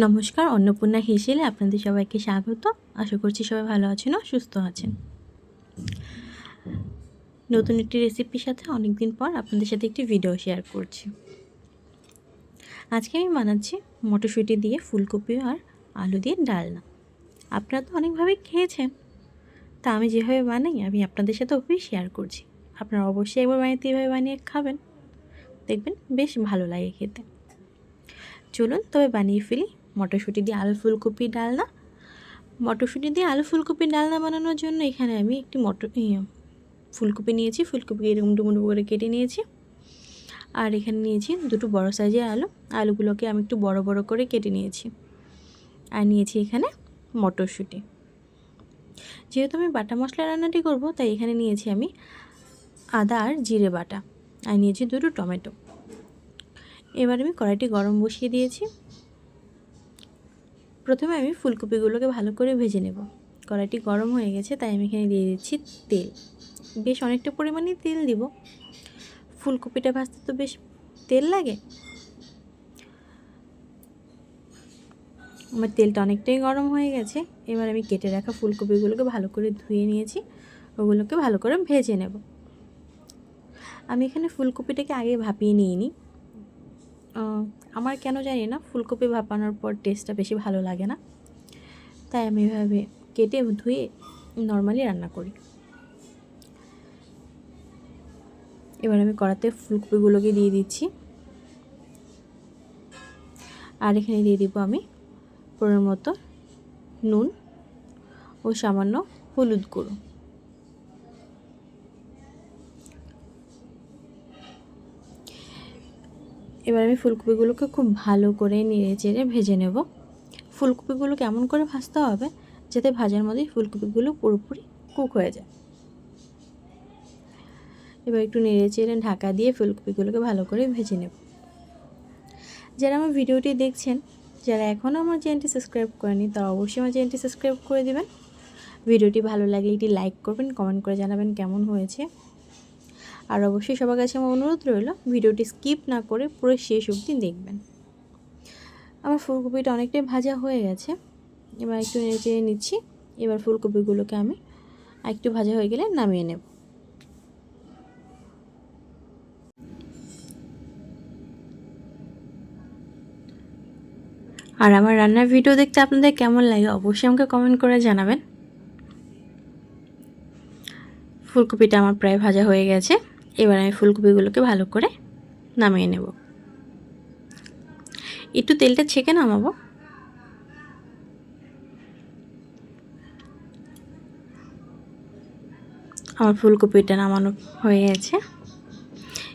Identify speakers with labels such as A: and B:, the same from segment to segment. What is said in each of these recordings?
A: নমস্কার, অন্নপূর্ণা হেসেলে আপনাদের সবাইকে স্বাগত। আশা করছি সবাই ভালো আছেন ও সুস্থ আছেন। নতুন একটি রেসিপির সাথে অনেক দিন পর আপনাদের সাথে একটি ভিডিও শেয়ার করছি। আজকে আমি বানাচ্ছি মটরশুঁটি দিয়ে ফুলকপি আর আলু দিয়ে ডালনা। আপনারা তো অনেকভাবেই খেয়েছেন, তা আমি যেভাবে বানাই, আমি আপনাদের সাথে ওভাবেই শেয়ার করছি। আপনারা অবশ্যই একবার বানিয়ে এভাবে বানিয়ে খাবেন। দেখবেন বেশ ভালো লাগে খেতে। চলুন তবে বানিয়ে ফেলি। মটরশুঁটি দিয়ে আলু ফুলকপি ডালনা। মটরশুঁটি দিয়ে আলু ফুলকপি ডালনা বানানোর জন্য এখানে আমি একটি মটর ফুলকপি নিয়েছি ফুলকপি এরকম ডুমো করে কেটে নিয়েছি। আর এখানে নিয়েছি দুটো বড় সাইজের আলু। আলুগুলোকে আমি একটু বড় বড় করে কেটে নিয়েছি। আর নিয়েছি এখানে মটরশুঁটি। যেহেতু আমি বাটা মশলা রান্নাটি করব, তাই এখানে নিয়েছি আমি আদা আর জিরে বাটা। আর নিয়েছি দুটো টমেটো। এবার আমি কড়াইটি গরম বসিয়ে দিয়েছি। প্রথমে আমি ফুলকপিগুলোকে ভালো করে ভেজে নেব। কড়াইটি গরম হয়ে গেছে, তাই আমি এখানে দিয়ে দিচ্ছি তেল। বেশ অনেকটা পরিমাণে তেল দিব। ফুলকপিটা ভাজতে তো বেশ তেল লাগে। আমার তেলটা অনেকটাই গরম হয়ে গেছে। এবার আমি কেটে রাখা ফুলকপিগুলোকে ভালো করে ধুয়ে নিয়েছি। ওগুলোকে ভালো করে ভেজে নেব। আমি এখানে ফুলকপিটাকে আগে ভাপিয়ে নিয়ে নিই আমার কেন জানি না ফুলকপি ভাপানোর পর টেস্টটা বেশি ভালো লাগে না। তাই আমি এভাবে কেটে ধুয়ে নর্মালি রান্না করি। এবার আমি কড়াতে ফুলকপিগুলোকে দিয়ে দিচ্ছি। আর এখানে দিয়ে দিব আমি পরের মতো নুন ও সামান্য হলুদ গুঁড়ো। এবার আমি ফুলকপিগুলোকে খুব ভালো করে নেড়ে চেড়ে ভেজে নেব। ফুলকপিগুলো কেমন করে ভাজতে হবে যাতে ভাজার মধ্যেই ফুলকপিগুলো পুরোপুরি কুক হয়ে যায়। এবার একটু নেড়ে চেড়ে ঢাকা দিয়ে ফুলকপিগুলোকে ভালো করে ভেজে নেব। যারা আমার ভিডিওটি দেখছেন, যারা এখনও আমার চ্যানেলটি সাবস্ক্রাইব করেনি তারা অবশ্যই আমার চ্যানেলটি সাবস্ক্রাইব করে দেবেন। ভিডিওটি ভালো লাগলে এটি লাইক করবেন, কমেন্ট করে জানাবেন কেমন হয়েছে। আর অবশ্যই সবার কাছে আমার অনুরোধ রইল, ভিডিওটি স্কিপ না করে পুরো শেষ অবধি দেখবেন। আমার ফুলকপিটা অনেকটাই ভাজা হয়ে গেছে, এবার একটু নেড়ে নিচ্ছি, এবার ফুলকপিগুলোকে আমি একটু ভাজা হয়ে গেলে নামিয়ে নেব। আর আমার রান্নার ভিডিও দেখতে আপনাদের কেমন লাগে অবশ্যই আমাকে কমেন্ট করে জানাবেন। ফুলকপিটা আমার প্রায় ভাজা হয়ে গেছে। এবার আমি ফুলকপিগুলোকে ভালো করে নামিয়ে নেব। একটু তেলটা ছেঁকে নামাবো। আমার ফুলকপিটা নামানো হয়ে গেছে।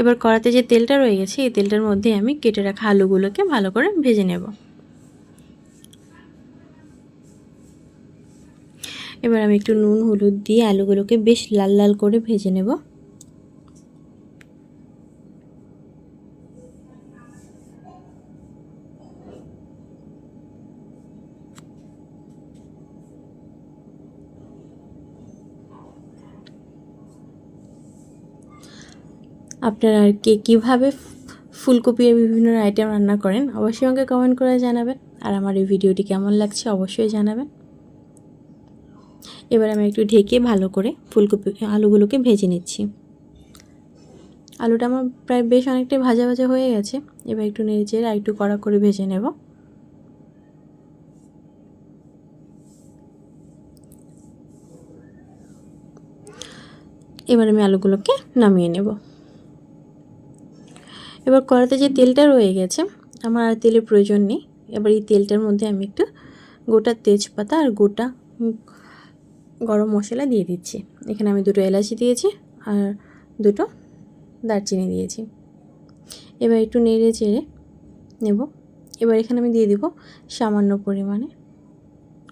A: এবার কড়াতে যে তেলটা রয়ে গেছে, এই তেলটার মধ্যে আমি কেটে রাখা আলুগুলোকে ভালো করে ভেজে নেব। এবার আমি একটু নুন, হলুদ দিয়ে আলুগুলোকে বেশ লাল লাল করে ভেজে নেব। আপনারা আর কে কীভাবে ফুলকপির বিভিন্ন আইটেম রান্না করেন, অবশ্যই আমাকে কমেন্ট করে জানাবেন। আর আমার এই ভিডিওটি কেমন লাগছে অবশ্যই জানাবেন। এবার আমি একটু ঢেকে ভালো করে ফুলকপি, আলুগুলোকে ভেজে নিচ্ছি। আলুটা আমার প্রায় বেশ অনেকটাই ভাজা ভাজা হয়ে গেছে। এবার একটু নেড়ে আর একটু কড়া করে ভেজে নেব। এবার আমি আলুগুলোকে নামিয়ে নেব। এবার কড়াতে যে তেলটা রয়ে গেছে, আমার আর তেলের প্রয়োজন নেই। এবার এই তেলটার মধ্যে আমি একটু গোটা তেজপাতা আর গোটা গরম মশলা দিয়ে দিচ্ছি। এখানে আমি দুটো এলাচি দিয়েছি আর দুটো দারচিনি দিয়েছি। এবার একটু নেড়ে চেড়ে নেব। এবার এখানে আমি দিয়ে দিব সামান্য পরিমাণে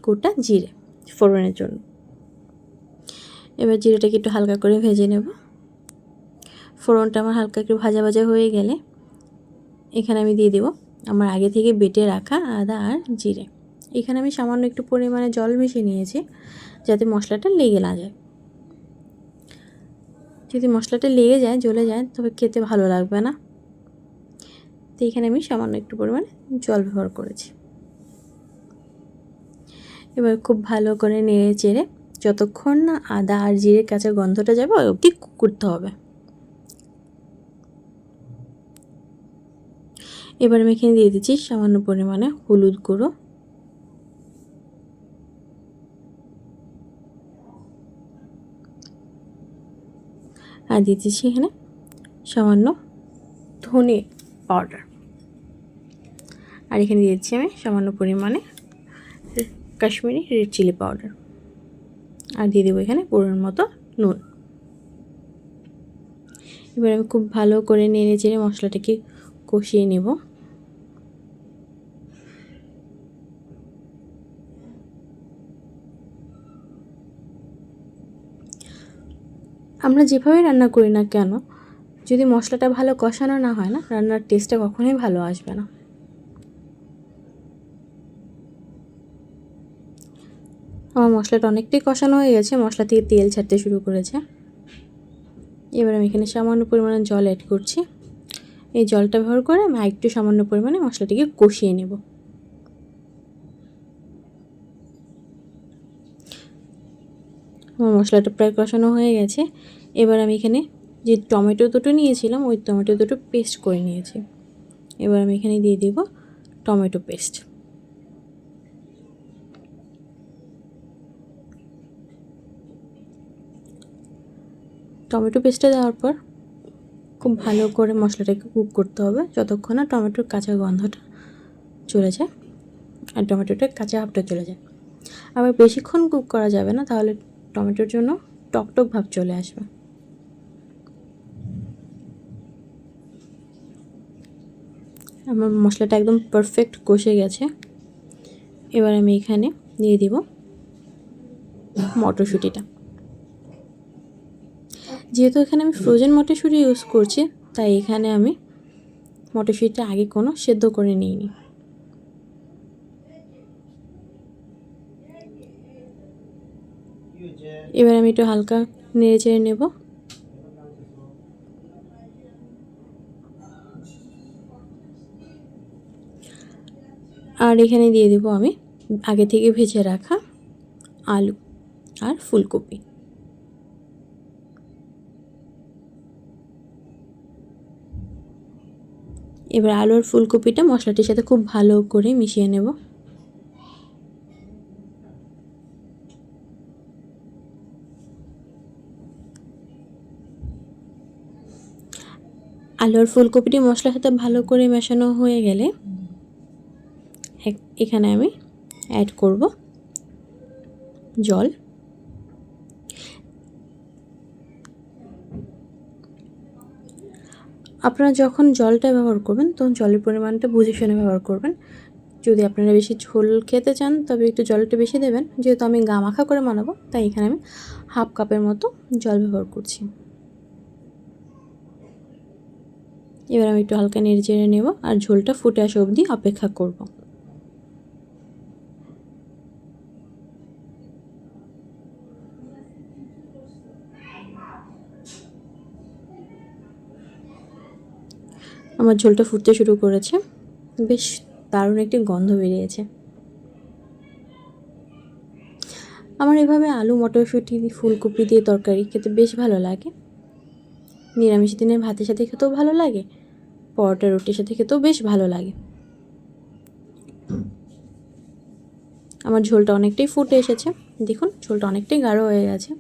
A: গোটা জিরে ফোড়নের জন্য। এবার জিরেটাকে একটু হালকা করে ভেজে নেব। ফোড়নটা আমার হালকা একটু ভাজা ভাজা হয়ে গেলে এখানে আমি দিয়ে দেব আমার আগে থেকে বেটে রাখা আদা আর জিরে। এখানে আমি সামান্য একটু পরিমাণে জল মিশিয়ে নিয়েছি যাতে মশলাটা লেগে না যায়। যদি মশলাটা লেগে যায়, জ্বলে যায়, তবে খেতে ভালো লাগবে না। তো এখানে আমি সামান্য একটু পরিমাণে জল ব্যবহার করেছি। এবার খুব ভালো করে নেড়ে চেড়ে যতক্ষণ না আদা আর জিরে কাঁচা গন্ধটা যাবে, অবধি করতে হবে। এবার আমি এখানে দিয়ে দিচ্ছি সামান্য পরিমাণে হলুদ গুঁড়ো। আর দিয়ে দিচ্ছি এখানে সামান্য ধনে পাউডার। আর এখানে দিয়ে দিচ্ছি আমি সামান্য পরিমাণে কাশ্মীরি রেড চিলি পাউডার। আর দিয়ে দেবো এখানে পুরোর মতো নুন। এবার আমি খুব ভালো করে নেড়ে চেড়ে মশলাটাকে কষিয়ে নেব। আমরা যেভাবে রান্না করি না কেন, যদি মশলাটা ভালো কষানো না হয় না, রান্নার টেস্টটা কখনোই ভালো আসবে না। আমার মশলাটা অনেকটাই কষানো হয়ে গেছে, মশলা থেকে তেল ছাড়তে শুরু করেছে। এবার আমি এখানে সামান্য পরিমাণে জল অ্যাড করছি। এই জলটা ব্যবহার করে আমি একটু সামান্য পরিমাণে মশলাটিকে কষিয়ে নেব। আমার মশলাটা প্রায় কষানো হয়ে গেছে। এবার আমি এখানে যে টমেটো দুটো নিয়েছিলাম, ওই টমেটো দুটো পেস্ট করে নিয়েছি। এবার আমি এখানে দিয়ে দিব টমেটো পেস্ট। টমেটো পেস্টটা দেওয়ার পর খুব ভালো করে মশলাটাকে কুক করতে হবে যতক্ষণ না টমেটোর কাঁচা গন্ধটা চলে যায় আর টমেটোটা কাঁচা ভাবটা চলে যায়। আবার বেশিক্ষণ কুক করা যাবে না, তাহলে টমেটোর জন্য টকটক ভাব চলে আসবে। আমার মশলাটা একদম পারফেক্ট কষে গেছে। এবার আমি এখানে দিয়ে দিব মটরশুঁটিটা। যেহেতু এখানে আমি ফ্রোজেন মটরশুঁটি ইউজ করছি, তাই এখানে আমি মটরশুঁটিটা আগে কোনো সেদ্ধ করে নিইনি। এবার আমি একটু হালকা নেড়ে চেড়ে নেব। আর এখানে দিয়ে দেবো আমি আগে থেকে ভেজে রাখা আলু আর ফুলকপি। এবার আলুর ফুলকপিটা মশলাটির সাথে খুব ভালো করে মিশিয়ে নেব। আলুর ফুলকপিটি মশলার সাথে ভালো করে মেশানো হয়ে গেলে এখানে আমি অ্যাড করব জল। আপনারা যখন জলটা ব্যবহার করবেন, তখন জলের পরিমাণটা বুঝে শুনে ব্যবহার করবেন। যদি আপনারা বেশি ঝোল খেতে চান, তবে একটু জলটা বেশি দেবেন। যেহেতু আমি গা মাখা করে বানাবো, তাই এখানে আমি হাফ কাপের মতো জল ব্যবহার করছি। এবার আমি একটু হালকা নেড়ে চেড়ে নেব, আর ঝোলটা ফুটে আসা অবধি অপেক্ষা করব। আমার ঝোলটা ফুটতে শুরু করেছে। বেশ দারুণ একটি গন্ধ বেরিয়েছে। আমার এভাবে আলু, মটরশুঁটি, ফুলকপি দিয়ে তরকারি খেতে বেশ ভালো লাগে। নিরামিষ দিনে ভাতের সাথে খেতেও ভালো লাগে, পরোটা রুটির সাথে খেতেও বেশ ভালো লাগে। আমার ঝোলটা অনেকটাই ফুটে এসেছে। দেখুন, ঝোলটা অনেকটাই গাঢ় হয়ে গেছে।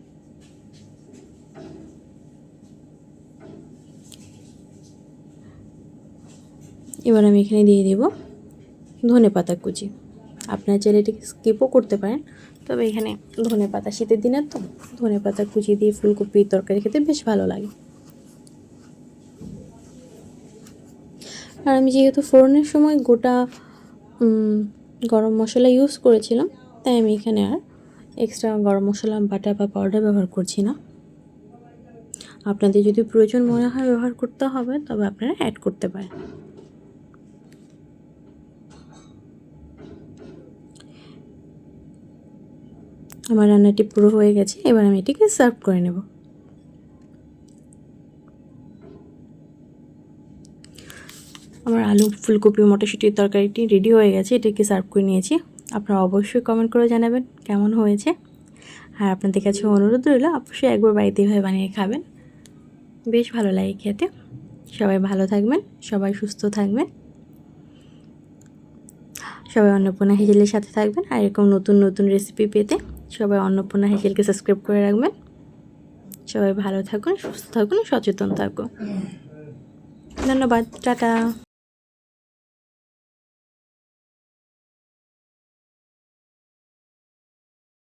A: এবার আমি এখানে দিয়ে দেব ধনে পাতা কুচি। আপনার চাইলে এটাকে স্কিপও করতে পারেন, তবে এখানে ধনে পাতা শীতের দিনের তো ধনে পাতা কুচি দিয়ে ফুলকপির তরকারি খেতে বেশ ভালো লাগে। আর আমি যেহেতু ফোড়নের সময় গোটা গরম মশলা ইউজ করেছিলাম, তাই আমি এখানে আর এক্সট্রা গরম মশলা বাটা বা পাউডার ব্যবহার করছি না। আপনাদের যদি প্রয়োজন মনে হয় ব্যবহার করতে হবে, তবে আপনারা অ্যাড করতে পারেন। আমার রান্নাটি পুরো হয়ে গেছে, এবার আমি এটিকে সার্ভ করে নেব। আমার আলু, ফুলকপি মটরশুঁটির তরকারিটি রেডি হয়ে গেছে, এটাকে সার্ভ করে নিয়েছি। আপনারা অবশ্যই কমেন্ট করে জানাবেন কেমন হয়েছে। আর আপনাদের কাছে অনুরোধ রইল, অবশ্যই একবার বাড়িতে এভাবে বানিয়ে খাবেন। বেশ ভালো লাগে খেতে। সবাই ভালো থাকবেন, সবাই সুস্থ থাকবেন। সবাই অন্নপূর্ণা হেজেলের সাথে থাকবেন, আর এরকম নতুন নতুন রেসিপি পেতে সবাই অন্নপূর্ণা হেকেলকে সাবস্ক্রাইব করে রাখবেন। সবাই ভালো থাকুন সুস্থ থাকুন সচেতন থাকুন। ধন্যবাদ টাটা।